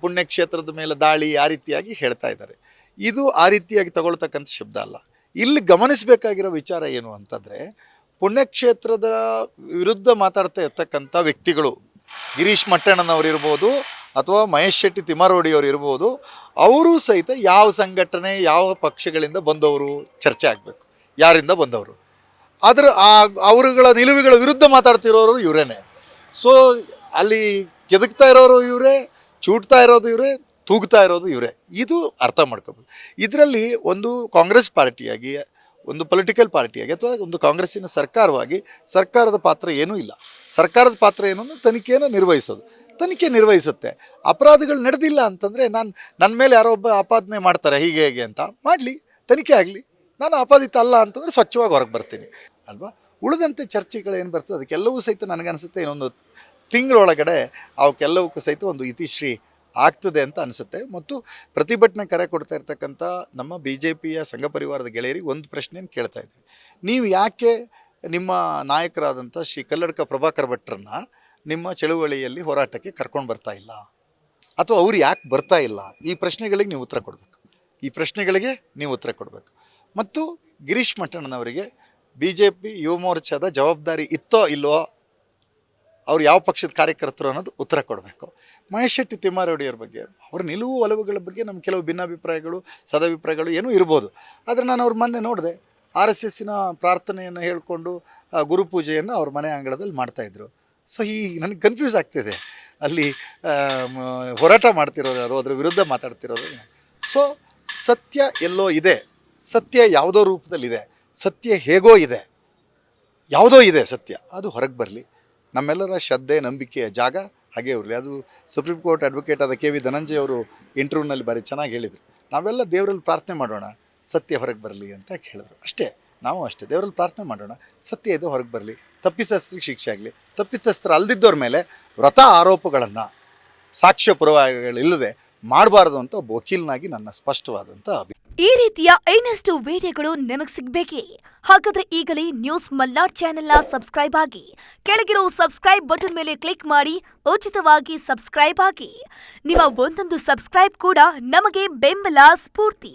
ಪುಣ್ಯಕ್ಷೇತ್ರದ ಮೇಲೆ ದಾಳಿ ಆ ರೀತಿಯಾಗಿ ಹೇಳ್ತಾ ಇದ್ದಾರೆ. ಇದು ಆ ರೀತಿಯಾಗಿ ತಗೊಳ್ತಕ್ಕಂಥ ಶಬ್ದ ಅಲ್ಲ. ಇಲ್ಲಿ ಗಮನಿಸಬೇಕಾಗಿರೋ ವಿಚಾರ ಏನು ಅಂತಂದರೆ, ಪುಣ್ಯಕ್ಷೇತ್ರದ ವಿರುದ್ಧ ಮಾತಾಡ್ತಾ ಇರ್ತಕ್ಕಂಥ ವ್ಯಕ್ತಿಗಳು, ಗಿರೀಶ್ ಮಟ್ಟಣ್ಣನವರು ಇರ್ಬೋದು ಅಥವಾ ಮಹೇಶ್ ಶೆಟ್ಟಿ ತಿಮ್ಮಾರೋಡಿಯವರು ಇರ್ಬೋದು, ಅವರು ಸಹಿತ ಯಾವ ಸಂಘಟನೆ, ಯಾವ ಪಕ್ಷಗಳಿಂದ ಬಂದವರು ಚರ್ಚೆ ಆಗಬೇಕು. ಯಾರಿಂದ ಬಂದವರು? ಅದರ ಆ ಅವರುಗಳ ನಿಲುವುಗಳ ವಿರುದ್ಧ ಮಾತಾಡ್ತಿರೋರು ಇವರೇನೆ. ಸೊ ಅಲ್ಲಿ ಕೆದಕ್ತಾ ಇರೋರು ಇವರೇ ಚೂಟ್ತಾ ಇರೋದು ಇವರೇ, ತೂಗ್ತಾ ಇರೋದು ಇವರೇ. ಇದು ಅರ್ಥ ಮಾಡ್ಕೋಬೇಕು ಇದರಲ್ಲಿ ಒಂದು ಕಾಂಗ್ರೆಸ್ ಪಾರ್ಟಿಯಾಗಿ, ಒಂದು ಪೊಲಿಟಿಕಲ್ ಪಾರ್ಟಿಯಾಗಿ ಅಥವಾ ಒಂದು ಕಾಂಗ್ರೆಸ್ಸಿನ ಸರ್ಕಾರವಾಗಿ ಸರ್ಕಾರದ ಪಾತ್ರ ಏನೂ ಇಲ್ಲ. ಸರ್ಕಾರದ ಪಾತ್ರ ಏನು ಅಂದರೆ ತನಿಖೆಯನ್ನು ನಿರ್ವಹಿಸೋದು. ತನಿಖೆ ನಿರ್ವಹಿಸುತ್ತೆ. ಅಪರಾಧಗಳು ನಡೆದಿಲ್ಲ ಅಂತಂದರೆ ನಾನು ನನ್ನ ಮೇಲೆ ಯಾರೋ ಒಬ್ಬ ಆಪಾದನೆ ಮಾಡ್ತಾರೆ, ಹೀಗೆ, ಹೇಗೆ ಅಂತ ಮಾಡಲಿ. ತನಿಖೆ ಆಗಲಿ. ನಾನು ಆಪಾದಿತ ಅಲ್ಲ ಅಂತಂದರೆ ಸ್ವಚ್ಛವಾಗಿ ಹೊರಗೆ ಬರ್ತೀನಿ. ಅಲ್ವಾ? ಉಳಿದಂತೆ ಚರ್ಚೆಗಳೇನು ಬರ್ತದೆ? ಅದಕ್ಕೆಲ್ಲವೂ ಸಹಿತ ನನಗನ್ಸುತ್ತೆ ಇನ್ನೊಂದು ತಿಂಗಳೊಳಗಡೆ ಅವಕ್ಕೆಲ್ಲವಕ್ಕೂ ಸಹಿತ ಒಂದು ಇತಿಶ್ರೀ ಆಗ್ತದೆ ಅಂತ ಅನಿಸುತ್ತೆ. ಮತ್ತು ಪ್ರತಿಭಟನೆ ಕರೆ ಕೊಡ್ತಾ ಇರ್ತಕ್ಕಂಥ ನಮ್ಮ ಬಿ ಜೆ ಪಿಯ ಸಂಘ ಪರಿವಾರದ ಗೆಳೆಯರಿಗೆ ಒಂದು ಪ್ರಶ್ನೆಯನ್ನು ಕೇಳ್ತಾ ಇದ್ದೀವಿ ನೀವು ಯಾಕೆ ನಿಮ್ಮ ನಾಯಕರಾದಂಥ ಶ್ರೀ ಕಲ್ಲಡ್ಕ ಪ್ರಭಾಕರ್ ಭಟ್ರನ್ನ ನಿಮ್ಮ ಚಳುವಳಿಯಲ್ಲಿ ಹೋರಾಟಕ್ಕೆ ಕರ್ಕೊಂಡು ಬರ್ತಾ ಇಲ್ಲ? ಅಥವಾ ಅವ್ರು ಯಾಕೆ ಬರ್ತಾ ಇಲ್ಲ? ಈ ಪ್ರಶ್ನೆಗಳಿಗೆ ನೀವು ಉತ್ತರ ಕೊಡಬೇಕು. ಈ ಪ್ರಶ್ನೆಗಳಿಗೆ ನೀವು ಉತ್ತರ ಕೊಡಬೇಕು. ಮತ್ತು ಗಿರೀಶ್ ಮಠಣ್ಣನವರಿಗೆ ಬಿ ಜೆ ಪಿ ಯುವ ಮೋರ್ಚಾದ ಜವಾಬ್ದಾರಿ ಇತ್ತೋ ಇಲ್ವೋ ಅವ್ರು ಯಾವ ಪಕ್ಷದ ಕಾರ್ಯಕರ್ತರು ಅನ್ನೋದು ಉತ್ತರ ಕೊಡಬೇಕು. ಮಹೇಶ್ ಶೆಟ್ಟಿ, ತಿಮ್ಮಾರೆಡ್ಡಿಯವ್ರ ಬಗ್ಗೆ, ಅವ್ರ ನಿಲುವು ಒಲವುಗಳ ಬಗ್ಗೆ ನಮ್ಮ ಕೆಲವು ಭಿನ್ನಾಭಿಪ್ರಾಯಗಳು, ಸದಾಭಿಪ್ರಾಯಗಳು ಏನೂ ಇರ್ಬೋದು. ಆದರೆ ನಾನು ಅವ್ರ ಮೊನ್ನೆ ನೋಡಿದೆ, ಆರ್ ಎಸ್ ಎಸ್ಸಿನ ಪ್ರಾರ್ಥನೆಯನ್ನು ಹೇಳಿಕೊಂಡು ಗುರುಪೂಜೆಯನ್ನು ಅವ್ರ ಮನೆ ಅಂಗಳದಲ್ಲಿ ಮಾಡ್ತಾಯಿದ್ರು ಸೊ, ಈ ನನಗೆ ಕನ್ಫ್ಯೂಸ್ ಆಗ್ತಿದೆ. ಅಲ್ಲಿ ಹೋರಾಟ ಮಾಡ್ತಿರೋರು ಯಾರು, ಅದರ ವಿರುದ್ಧ ಮಾತಾಡ್ತಿರೋರು ಸೊ, ಸತ್ಯ ಎಲ್ಲೋ ಇದೆ. ಸತ್ಯ ಯಾವುದೋ ರೂಪದಲ್ಲಿದೆ. ಸತ್ಯ ಹೇಗೋ ಇದೆ. ಯಾವುದೋ ಇದೆ ಸತ್ಯ, ಅದು ಹೊರಗೆ ಬರಲಿ. ನಮ್ಮೆಲ್ಲರ ಶ್ರದ್ಧೆ, ನಂಬಿಕೆಯ ಜಾಗ ಹಾಗೆ ಇರಲಿ. ಅದು ಸುಪ್ರೀಂ ಕೋರ್ಟ್ ಅಡ್ವೊಕೇಟ್ ಆದ ಕೆ ವಿ ಧನಂಜಯ ಅವರು ಇಂಟರ್ವ್ಯೂನಲ್ಲಿ ಬಾರಿ ಚೆನ್ನಾಗಿ ಹೇಳಿದರು. ನಾವೆಲ್ಲ ದೇವರಲ್ಲಿ ಪ್ರಾರ್ಥನೆ ಮಾಡೋಣ, ಸತ್ಯ ಹೊರಗೆ ಬರಲಿ ಅಂತ ಹೇಳಿದ್ರು. ಅಷ್ಟೇ, ನಾವು ಅಷ್ಟೇ, ದೇವರಲ್ಲಿ ಪ್ರಾರ್ಥನೆ ಮಾಡೋಣ, ಸತ್ಯ ಇದು ಹೊರಗೆ ಬರಲಿ. ತಪ್ಪಿತಸ್ಥರಿಗೆ ಶಿಕ್ಷೆ ಆಗಲಿ, ತಪ್ಪಿತಸ್ಥರು ಅಲ್ದಿದ್ದವ್ರ ಮೇಲೆ ವ್ರತ ಆರೋಪಗಳನ್ನು, ಸಾಕ್ಷ್ಯ ಪುರಾವೆಗಳಿಲ್ಲದೆ ಮಾಡಬಾರ್ದು ಅಂತ ಒಬ್ಬ ವಕೀಲನಾಗಿ ನನ್ನ ಸ್ಪಷ್ಟವಾದಂಥ ಅಭಿ ಈ ರೀತಿಯ ಇನ್ನಷ್ಟು ವಿಡಿಯೋಗಳು ನಿಮಗೆ ಸಿಗಬೇಕೇ? ಹಾಗಾದ್ರೆ ಈಗಲೇ ನ್ಯೂಸ್ ಮಲ್ನಾಡ್ ಚಾನೆಲ್ನ ಸಬ್ಸ್ಕ್ರೈಬ್ ಆಗಿ, ಕೆಳಗಿರೋ ಸಬ್ಸ್ಕ್ರೈಬ್ ಬಟನ್ ಮೇಲೆ ಕ್ಲಿಕ್ ಮಾಡಿ, ಉಚಿತವಾಗಿ ಸಬ್ಸ್ಕ್ರೈಬ್ ಆಗಿ. ನಿಮ್ಮ ಒಂದೊಂದು ಸಬ್ಸ್ಕ್ರೈಬ್ ಕೂಡ ನಮಗೆ ಬೆಂಬಲ, ಸ್ಫೂರ್ತಿ.